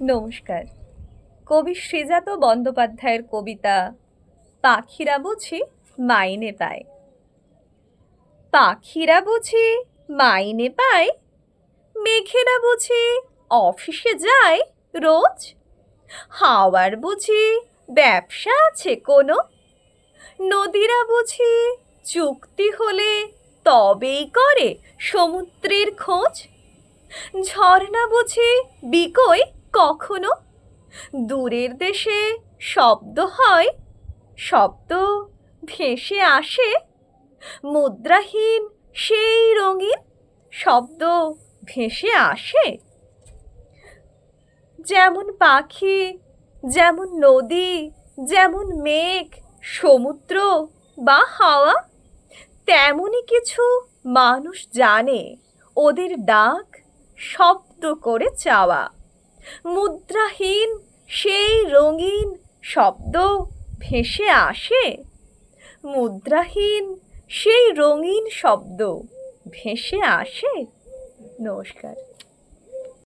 নমস্কার। কবি শ্রীজাত বন্দ্যোপাধ্যায়ের কবিতা পাখিরা বুঝি মাইনে পায়। পাখিরা বুঝি মাইনে পায়, মেঘেরা বুঝি অফিসে যায় রোজ, হাওয়ার বুঝি ব্যবসা আছে কোনো, নদীরা বুঝি চুক্তি হলে তবেই করে সমুদ্রের খোঁজ, ঝর্ণা বুঝি বিকোয় কখনো? দূরের দেশে শব্দ হয়, শব্দ ভেসে আসে, মুদ্রাহীন সেই রঙিন শব্দ ভেসে আসে। যেমন পাখি, যেমন নদী, যেমন মেঘ, সমুদ্র বা হাওয়া, তেমনই কিছু মানুষ জানে ওদের ডাক শব্দ করে চাওয়া। মুদ্রাহীন সেই রঙিন শব্দ ভেসে আসে। মুদ্রাহীন সেই রঙিন শব্দ ভেসে আসে। নমস্কার।